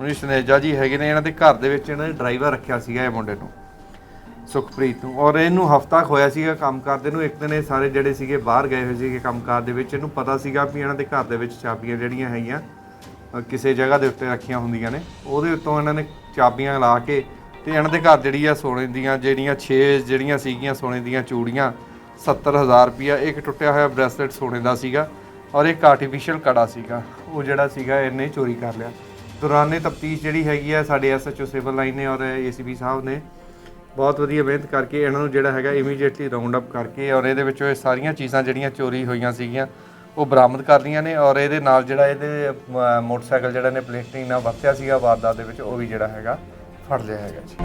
ਮਨੀਸ਼ ਸਨੇਜਾ ਜੀ ਹੈਗੇ ਨੇ, ਇਹਨਾਂ ਦੇ ਘਰ ਦੇ ਵਿੱਚ ਇਹਨਾਂ ਨੇ ਡਰਾਈਵਰ ਰੱਖਿਆ ਸੀਗਾ ਇਹ ਮੁੰਡੇ ਨੂੰ, ਸੁਖਪ੍ਰੀਤ ਨੂੰ, ਔਰ ਇਹਨੂੰ ਹਫਤਾ ਹੋਇਆ ਸੀਗਾ ਕੰਮ ਕਰਦੇ ਨੂੰ, ਇੱਕ ਦਿਨ ਇਹ ਸਾਰੇ ਜਿਹੜੇ ਸੀਗੇ ਬਾਹਰ ਗਏ ਹੋਏ ਸੀਗੇ ਕੰਮਕਾਰ ਦੇ ਵਿੱਚ, ਇਹਨੂੰ ਪਤਾ ਸੀਗਾ ਵੀ ਇਹਨਾਂ ਦੇ ਘਰ ਦੇ ਵਿੱਚ ਚਾਬੀਆਂ ਜਿਹੜੀਆਂ ਹੈਗੀਆਂ ਕਿਸੇ ਜਗ੍ਹਾ ਦੇ ਉੱਤੇ ਰੱਖੀਆਂ ਹੁੰਦੀਆਂ ਨੇ, ਉਹਦੇ ਉੱਤੋਂ ਇਹਨਾਂ ਨੇ ਚਾਬੀਆਂ ਲਾ ਕੇ ਤੇ ਇਹਨਾਂ ਦੇ ਘਰ ਜਿਹੜੀ ਆ ਸੋਨੇ ਦੀਆਂ ਜਿਹੜੀਆਂ 6 ਜਿਹੜੀਆਂ ਸੀਗੀਆਂ, ਸੋਨੇ ਦੀਆਂ ਚੂੜੀਆਂ 70000 ਰੁਪਿਆ ਇੱਕ ਟੁੱਟਿਆ ਹੋਇਆ ਬ੍ਰੈਸਲੇਟ ਸੋਨੇ ਦਾ ਸੀਗਾ, ਔਰ ਇੱਕ ਆਰਟੀਫੀਸ਼ੀਅਲ ਕੜਾ ਸੀਗਾ, ਉਹ ਜਿਹੜਾ ਸੀਗਾ ਇਹਨੇ ਚੋਰੀ ਕਰ ਲਿਆ। ਦੌਰਾਨੇ ਤਫਤੀਸ਼ ਜਿਹੜੀ ਹੈਗੀ ਆ ਸਾਡੇ ਐਸਐਚਓ ਸਿਵਲ ਲਾਈਨ ਨੇ ਔਰ ਏਸੀਪੀ ਸਾਹਿਬ ਨੇ ਬਹੁਤ ਵਧੀਆ ਮਿਹਨਤ ਕਰਕੇ ਇਹਨਾਂ ਨੂੰ ਜਿਹੜਾ ਹੈਗਾ ਇਮੀਡੀਏਟਲੀ ਰਾਉਂਡ ਅਪ ਕਰਕੇ ਔਰ ਇਹਦੇ ਵਿੱਚੋਂ ਇਹ ਸਾਰੀਆਂ ਚੀਜ਼ਾਂ ਜਿਹੜੀਆਂ ਚੋਰੀ ਹੋਈਆਂ ਸੀਗੀਆਂ ਉਹ ਬਰਾਮਦ ਕਰ ਲਈਆਂ ਨੇ ਔਰ ਇਹਦੇ ਨਾਲ ਜਿਹੜਾ ਇਹਦੇ ਮੋਟਰਸਾਈਕਲ ਜਿਹੜਾ ਨੇ ਪਲੇਟਿੰਗ ਨਾਲ ਵਰਤਿਆ ਸੀਗਾ ਵਾਰਦਾਤ ਦੇ ਵਿੱਚ ਉਹ ਵੀ ਜਿਹੜਾ ਹੈਗਾ ਫੜ ਲਿਆ ਹੈਗਾ ਜੀ।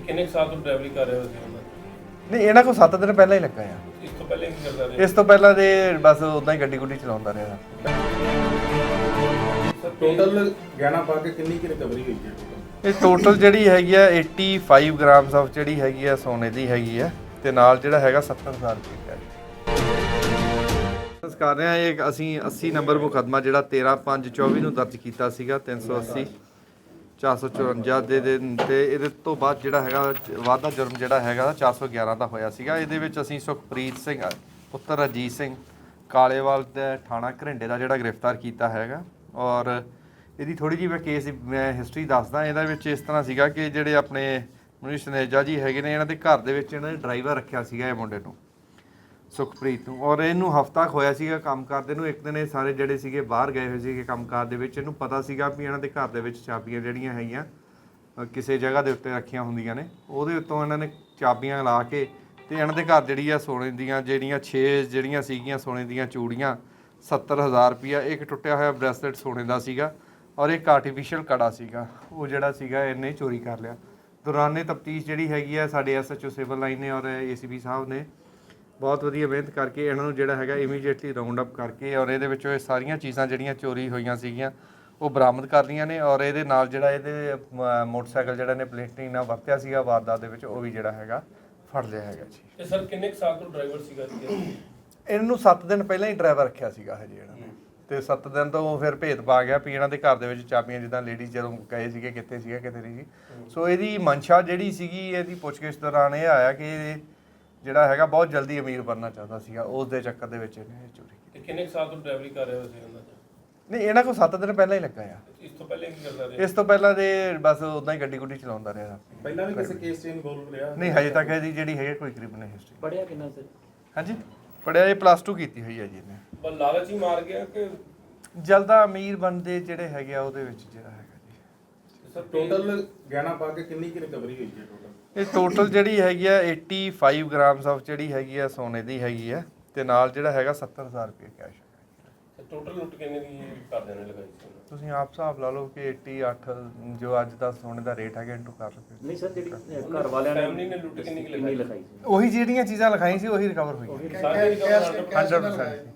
ਕਿੰਨੇ ਸਾਲ ਤੋਂ ਡਰਾਈਵਰੀ ਕਰ ਰਹੇ ਹੋ ਤੁਸੀਂ ਨਹੀਂ ਇਹਨਾਂ ਕੋਲ 7 ਦਿਨ ਪਹਿਲਾਂ ਹੀ ਲੱਗਾ ਆ। ਇਸ ਤੋਂ ਪਹਿਲੇ ਕੀ ਕਰਦਾ ਰਿਹਾ? ਇਸ ਤੋਂ ਪਹਿਲਾਂ ਦੇ ਬਸ ਉਦਾਂ ਹੀ ਗੱਡੀ ਗੁੱਡੀ ਚਲਾਉਂਦਾ ਰਿਹਾ। ਟੋਟਲ ਗਹਿਣਾ ਪਾ ਕੇ ਕਿੰਨੀ ਕੀ ਰਿਕਵਰੀ ਹੋਈ ਹੈ ਇਹ ਟੋਟਲ ਜਿਹੜੀ ਹੈਗੀ ਆ 85 ਗ੍ਰਾਮਸ ਆਫ ਜਿਹੜੀ ਹੈਗੀ ਆ, ਸੋਨੇ ਦੀ ਹੈਗੀ ਆ, ਤੇ ਨਾਲ ਜਿਹੜਾ ਹੈਗਾ 70000 ਰੁਪਏ ਦਾ ਕਰ ਰਹੇ ਆ ਇਹ ਅਸੀਂ 80 ਨੰਬਰ ਮੁਕੱਦਮਾ ਜਿਹੜਾ 13524 ਨੂੰ ਦਰਜ ਕੀਤਾ ਸੀਗਾ 380 454 ਦੇ ਦੇ ਤੇ ਇਹਦੇ ਤੋਂ ਬਾਅਦ ਜਿਹੜਾ ਹੈਗਾ, ਵਾਧਾ ਜੁਰਮ ਜਿਹੜਾ ਹੈਗਾ 411 ਦਾ ਹੋਇਆ ਸੀਗਾ। ਇਹਦੇ ਵਿੱਚ ਅਸੀਂ ਸੁਖਪ੍ਰੀਤ ਸਿੰਘ, ਪੁੱਤਰ ਅਜੀਤ ਸਿੰਘ ਕਾਲੇਵਾਲ ਤੇ ਥਾਣਾ ਘਰਿੰਡੇ ਦਾ ਜਿਹੜਾ ਗ੍ਰਿਫਤਾਰ ਕੀਤਾ ਹੈਗਾ। ਔਰ ਇਹਦੀ ਥੋੜੀ ਜਿਹੀ ਮੈਂ ਕੇਸ ਮੈਂ ਹਿਸਟਰੀ ਦੱਸਦਾ। ਇਹਦੇ ਵਿੱਚ ਇਸ ਤਰ੍ਹਾਂ ਸੀਗਾ ਕਿ ਜਿਹੜੇ ਆਪਣੇ ਮਨੀਸ਼ ਸਨੇਜਾ ਜੀ ਹੈਗੇ ਨੇ, ਇਹਨਾਂ ਦੇ ਘਰ ਦੇ ਵਿੱਚ ਇਹਨਾਂ ਨੇ ਡਰਾਈਵਰ ਰੱਖਿਆ ਸੀਗਾ ਇਹ ਮੁੰਡੇ ਨੂੰ, ਸੁਖਪ੍ਰੀਤ ਨੂੰ। ਔਰ ਇਹਨੂੰ ਹਫਤਾ ਖੋਇਆ ਸੀਗਾ ਕੰਮ ਕਰਦੇ ਨੂੰ। ਇੱਕ ਦਿਨ ਇਹ ਸਾਰੇ ਜਿਹੜੇ ਸੀਗੇ ਬਾਹਰ ਗਏ ਹੋਏ ਸੀਗੇ ਕੰਮਕਾਰ ਦੇ ਵਿੱਚ। ਇਹਨੂੰ ਪਤਾ ਸੀਗਾ ਵੀ ਇਹਨਾਂ ਦੇ ਘਰ ਦੇ ਵਿੱਚ ਚਾਬੀਆਂ ਜਿਹੜੀਆਂ ਹੈਗੀਆਂ ਕਿਸੇ ਜਗ੍ਹਾ ਦੇ ਉੱਤੇ ਰੱਖੀਆਂ ਹੁੰਦੀਆਂ ਨੇ। ਉਹਦੇ ਉੱਤੋਂ ਇਹਨਾਂ ਨੇ ਚਾਬੀਆਂ ਲਾ ਕੇ ਤੇ ਇਹਨਾਂ ਦੇ ਘਰ ਜਿਹੜੀ ਆ ਸੋਨੇ ਦੀਆਂ, ਜਿਹੜੀਆਂ 6 ਜਿਹੜੀਆਂ ਸੀਗੀਆਂ, ਸੋਨੇ ਦੀਆਂ ਚੂੜੀਆਂ 70000 ਰੁਪਿਆ ਇੱਕ ਟੁੱਟਿਆ ਹੋਇਆ ਬ੍ਰੈਸਲੇਟ ਸੋਨੇ ਦਾ ਸੀਗਾ ਔਰ ਇੱਕ ਆਰਟੀਫੀਸ਼ੀਅਲ ਕੜਾ ਸੀਗਾ। ਉਹ ਜਿਹੜਾ ਸੀਗਾ ਇਹਨੇ ਚੋਰੀ ਕਰ ਲਿਆ। ਦੌਰਾਨੇ ਤਫਤੀਸ਼ ਜਿਹੜੀ ਹੈਗੀ ਆ ਸਾਡੇ ਐਸਐਚਓ ਸਿਵਲ ਲਾਈਨ ਨੇ ਔਰ ਏਸੀਪੀ ਸਾਹਿਬ ਨੇ ਬਹੁਤ ਵਧੀਆ ਮਿਹਨਤ ਕਰਕੇ ਇਹਨਾਂ ਨੂੰ ਜਿਹੜਾ ਹੈਗਾ ਇਮੀਡੀਏਟਲੀ ਰਾਉਂਡ ਅਪ ਕਰਕੇ ਔਰ ਇਹਦੇ ਵਿੱਚੋਂ ਇਹ ਸਾਰੀਆਂ ਚੀਜ਼ਾਂ ਜਿਹੜੀਆਂ ਚੋਰੀ ਹੋਈਆਂ ਸੀਗੀਆਂ, ਉਹ ਬਰਾਮਦ ਕਰ ਲਈਆਂ ਨੇ ਔਰ ਇਹਦੇ ਨਾਲ ਜਿਹੜਾ ਇਹਦੇ ਮੋਟਰਸਾਈਕਲ ਜਿਹੜਾ ਨੇ ਪਲੇਟਿੰਗ ਨਾਲ ਵਰਤਿਆ ਸੀਗਾ, ਵਾਰਦਾਤ ਦੇ ਵਿੱਚ ਉਹ ਵੀ ਜਿਹੜਾ ਹੈਗਾ ਫੜ ਲਿਆ ਹੈਗਾ ਜੀ। ਤੇ ਸਰ ਕਿੰਨੇ ਕੁ ਸਾਲ ਤੋਂ ਡਰਾਈਵਰ ਸੀਗਾ ਜੀ? ਇਹਨੂੰ 7 ਦਿਨ ਪਹਿਲਾਂ ਹੀ ਡਰਾਈਵਰ ਰੱਖਿਆ ਸੀਗਾ ਹਜੇ ਇਹਨਾਂ ਨੇ ਤੇ 7 ਦਿਨ ਤੋਂ ਉਹ ਫਿਰ ਭੇਤ ਪਾ ਗਿਆ ਵੀ ਇਹਨਾਂ ਦੇ ਘਰ ਦੇ ਵਿੱਚ ਚਾਬੀਆਂ ਜਿੱਦਾਂ ਲੇਡੀਜ਼ ਜਦੋਂ ਕਹੇ ਸੀਗੇ ਕਿੱਥੇ ਸੀਗਾ ਕਿੱਥੇ ਨਹੀਂ ਸੀ ਸੋ ਇਹਦੀ ਮਨਸ਼ਾ ਜਿਹੜੀ ਸੀਗੀ ਇਹਦੀ ਪੁੱਛਗਿੱਛ ਦੌਰਾਨ ਇਹ ਆਇਆ ਕਿ ਇਹ ਜਿਹੜਾ ਹੈਗਾ ਬਹੁਤ ਜਲਦੀ ਅਮੀਰ ਬਣਨਾ ਚਾਹੁੰਦਾ ਸੀਗਾ। ਉਸ ਦੇ ਚੱਕਰ ਦੇ ਵਿੱਚ ਇਹਨੇ ਇਹ ਚੋਰੀ ਕੀਤੀ। ਤੇ ਕਿੰਨੇ ਕੁ ਸਾਲ ਤੋਂ ਡਰਾਈਵਰੀ ਕਰ ਰਹੇ ਹੋ ਤੁਸੀਂ ਉਹਨਾਂ ਨਹੀਂ ਇਹਨਾਂ ਕੋਲ 7 ਦਿਨ ਪਹਿਲਾਂ ਹੀ ਲੱਗਾ ਆ। ਇਸ ਤੋਂ ਪਹਿਲੇ ਕੀ ਕਰਦਾ ਰਿਹਾ? ਇਸ ਤੋਂ ਪਹਿਲਾਂ ਦੇ ਬਸ ਉਦਾਂ ਹੀ ਗੱਡੀ ਗੁੱਡੀ ਚਲਾਉਂਦਾ ਰਿਹਾ। ਪਹਿਲਾਂ ਵੀ ਕਿਸੇ ਕੇਸ 'ਚ ਇਨਵੋਲਵ ਰਿਹਾ? ਨਹੀਂ ਹਜੇ ਤੱਕ ਇਹਦੀ ਜਿਹੜੀ ਹੈ ਕੋਈ ਕ੍ਰਿਮੀਨਲ ਹਿਸਟਰੀ ਪੜਿਆ ਕਿੰਨਾ ਸਰ ਹਾਂਜੀ? ਪੜਿਆ ਇਹ ਪਲੱਸ 2 ਕੀਤੀ ਹੋਈ ਹੈ ਜੀ ਇਹਨੇ। ਪਰ ਲਾਲਚ ਹੀ ਮਾਰ ਗਿਆ ਕਿ ਜਲਦਾ ਅਮੀਰ ਬਣਦੇ ਜਿਹੜੇ ਹੈਗੇ ਆ ਉਹਦੇ ਵਿੱਚ ਜਿਹੜਾ ਹੈਗਾ ਜੀ। ਸਰ ਟੋਟਲ ਗਹਿਣਾ ਪਾ ਕੇ ਕਿੰਨੀ ਕੀ ਰਿਕਵਰੀ ਹੋਈ ਹੈ ਟੋਟਲ ਇਹ ਟੋਟਲ ਜਿਹੜੀ ਹੈਗੀ ਆ 85 ਗ੍ਰਾਮਸ ਆਫ ਜਿਹੜੀ ਹੈਗੀ ਆ ਸੋਨੇ ਦੀ ਹੈਗੀ ਆ ਤੇ ਨਾਲ ਜਿਹੜਾ ਹੈਗਾ 70000 ਰੁਪਏ ਕੈਸ਼ ਟੋਟਲ ਲੁੱਟ ਕਿੰਨੇ ਦੀ ਕਰਦੇ ਨੇ ਲਗਾਈ ਸੀ ਉਹਨਾਂ? ਤੁਸੀਂ ਆਪ ਹਿਸਾਬ ਲਾ ਲਓ ਕਿ 88 ਜੋ ਅੱਜ ਦਾ ਸੋਨੇ ਦਾ ਰੇਟ ਹੈਗਾ ਇਨਟੂ ਕਰ ਲਓ ਨਹੀਂ ਸਰ ਜਿਹੜੀ ਅਹ, ਘਰ ਵਾਲਿਆਂ ਨੇ Family ਨੇ ਲੁੱਟ ਕਿੰਨੀ ਕੁ ਕਿੰਨੀ ਲਿਖਾਈ ਸੀ? ਉਹੀ ਜਿਹੜੀਆਂ ਚੀਜ਼ਾਂ ਲਿਖਾਈਆਂ ਸੀ ਉਹੀ ਰਿਕਵਰ ਹੋਈਆਂ। ਸਾਰੇ ਰਿਕਵਰ 100%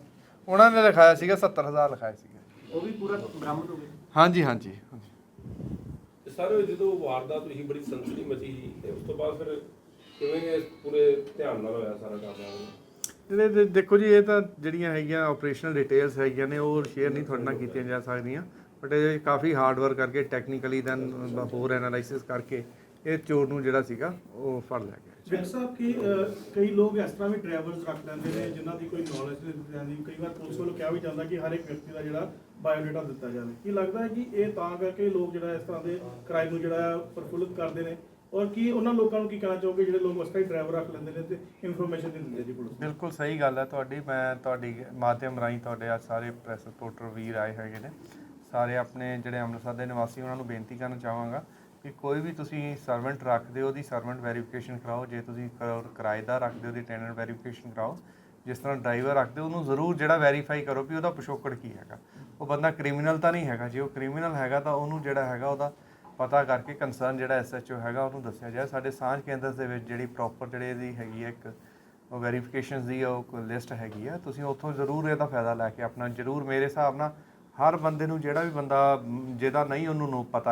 ਉਹਨਾਂ ਨੇ ਲਿਖਾਇਆ ਸੀਗਾ 70000 ਲਿਖਾਇਆ ਸੀਗਾ। ਉਹ ਵੀ ਪੂਰਾ ਬਰਾਮਦ ਹੋ ਗਿਆ? ਹਾਂਜੀ ਹਾਂਜੀ ਤੇ ਸਰ ਜਦੋਂ ਵਾਰਦਾਤ ਹੋਈ ਬੜੀ ਸੰਸਦੀ ਮਚੀ ਸੀ ਤੇ ਉਸ ਤੋਂ ਬਾਅਦ ਫਿਰ ਕਿਵੇਂ ਇਹ ਪੂਰੇ ਧਿਆਨ ਨਾਲ ਹੋਇਆ ਸਾਰਾ ਕੰਮ? ਜਿਹੜੇ ਦੇ- ਦੇਖੋ ਜੀ ਇਹ ਤਾਂ ਜਿਹੜੀਆਂ ਹੈਗੀਆਂ ਆਪਰੇਸ਼ਨਲ ਡਿਟੇਲਸ ਹੈਗੀਆਂ ਨੇ ਉਹ ਸ਼ੇਅਰ ਨਹੀਂ ਤੁਹਾਡੇ ਨਾਲ ਕੀਤੀਆਂ ਜਾ ਸਕਦੀਆਂ। ਬਟ ਇਹ ਕਾਫੀ ਹਾਰਡ ਵਰਕ ਕਰਕੇ ਟੈਕਨੀਕਲੀ ਦੈਨ ਹੋਰ ਐਨਾਲਾਈਸਿਸ ਕਰਕੇ ਇਹ ਚੋਰ ਨੂੰ ਜਿਹੜਾ ਸੀਗਾ ਉਹ ਫੜ ਲਿਆ ਗਿਆ। ਡਾਕਟਰ ਸਾਹਿਬ ਕਿ ਅਹ, ਕਈ ਲੋਕ ਇਸ ਤਰ੍ਹਾਂ ਵੀ ਡਰਾਈਵਰਸ ਰੱਖ ਲੈਂਦੇ ਨੇ ਜਿਨ੍ਹਾਂ ਦੀ ਕੋਈ ਨੌਲੇਜ ਨਹੀਂ ਦਿੱਤੀ ਜਾਂਦੀ। ਕਈ ਵਾਰ ਪੁਲਿਸ ਵੱਲੋਂ ਕਿਹਾ ਵੀ ਜਾਂਦਾ ਕਿ ਹਰ ਇੱਕ ਵਿਅਕਤੀ ਦਾ ਜਿਹੜਾ ਬਾਇਓਡਾਟਾ ਦਿੱਤਾ ਜਾਵੇ। ਕੀ ਲੱਗਦਾ ਹੈ ਕਿ ਇਹ ਤਾਂ ਕਰਕੇ ਲੋਕ ਜਿਹੜਾ ਇਸ ਤਰ੍ਹਾਂ ਦੇ ਕ੍ਰਾਈਮ ਨੂੰ ਜਿਹੜਾ ਪ੍ਰਫੁੱਲਿਤ ਕਰਦੇ ਨੇ? ਔਰ ਕੀ ਉਹਨਾਂ ਲੋਕਾਂ ਨੂੰ ਕੀ ਕਹਿਣਾ ਚਾਹੋਗੇ ਜਿਹੜੇ ਲੋਕ ਉਸ ਤਰ੍ਹਾਂ ਹੀ ਡਰਾਈਵਰ ਰੱਖ ਲੈਂਦੇ ਨੇ ਤੇ ਇਨਫੋਰਮੇਸ਼ਨ ਨਹੀਂ ਦਿੰਦੇ ਜੀ ਪੁਲਿਸ ਨੂੰ? ਬਿਲਕੁਲ ਸਹੀ ਗੱਲ ਹੈ ਤੁਹਾਡੀ। ਮੈਂ ਤੁਹਾਡੀ ਮਾਧਿਅਮ ਰਾਹੀਂ ਤੁਹਾਡੇ ਆ ਸਾਰੇ ਪ੍ਰੈਸ ਰਿਪੋਰਟਰ ਵੀਰ ਆਏ ਹੈਗੇ ਨੇ। ਸਾਰੇ ਆਪਣੇ ਜਿਹੜੇ ਅੰਮ੍ਰਿਤਸਰ ਦੇ ਨਿਵਾਸੀ ਉਹਨਾਂ ਨੂੰ ਬੇਨਤੀ ਕਰਨਾ ਚਾਹਾਂਗਾ ਕਿ ਕੋਈ ਵੀ ਤੁਸੀਂ ਸਰਵੈਂਟ ਰੱਖਦੇ ਹੋ, ਉਹਦੀ ਸਰਵੈਂਟ ਵੈਰੀਫਿਕੇਸ਼ਨ ਕਰਾਓ। ਜੇ ਤੁਸੀਂ ਕ- ਕਿਰਾਏਦਾਰ ਰੱਖਦੇ ਹੋ, ਉਹਦੀ ਟੈਨੈਂਟ ਵੈਰੀਫਿਕੇਸ਼ਨ ਕਰਾਓ। ਜਿਸ ਤਰ੍ਹਾਂ ਡਰਾਈਵਰ ਰੱਖਦੇ ਹੋ, ਉਹਨੂੰ ਜ਼ਰੂਰ ਜਿਹੜਾ ਵੈਰੀਫਾਈ ਕਰੋ ਵੀ ਉਹਦਾ ਪਿਛੋਕੜ ਕੀ ਹੈਗਾ। ਉਹ ਬੰਦਾ ਕ੍ਰਿਮੀਨਲ ਤਾਂ ਨਹੀਂ ਹੈਗਾ। ਜੇ ਉਹ ਕ੍ਰਿਮੀਨਲ ਹੈਗਾ ਤਾਂ ਉਹਨੂੰ ਜਿਹੜਾ ਹੈਗਾ ਉਹਦਾ ਪਤਾ ਕਰਕੇ ਕੰਸਰਨ ਜਿਹੜਾ ਐਸਐਚਓ ਹੈਗਾ, ਉਹਨੂੰ ਦੱਸਿਆ ਜਾਏ। ਸਾਡੇ ਸਾਂਝ ਕੇਂਦਰ ਦੇ ਵਿੱਚ ਜਿਹੜੀ ਪ੍ਰੋਪਰ ਜਿਹੜੇ ਇਹਦੀ ਹੈਗੀ ਹੈ ਇੱਕ, ਉਹ ਵੈਰੀਫਿਕੇਸ਼ਨਸ ਦੀ ਉਹ ਲਿਸਟ ਹੈਗੀ ਆ। ਤੁਸੀਂ ਉੱਥੋਂ ਜ਼ਰੂਰ ਇਹਦਾ ਫਾਇਦਾ ਲੈ ਕੇ ਆਪਣਾ, ਜ਼ਰੂਰ ਮੇਰੇ ਹਿਸਾਬ ਨਾਲ ਹਰ ਬੰਦੇ ਨੂੰ ਜਿਹੜਾ ਵੀ ਬੰਦਾ, ਜਿਹਦਾ ਨਹੀਂ ਉਹਨੂੰ ਨੂੰ ਪਤਾ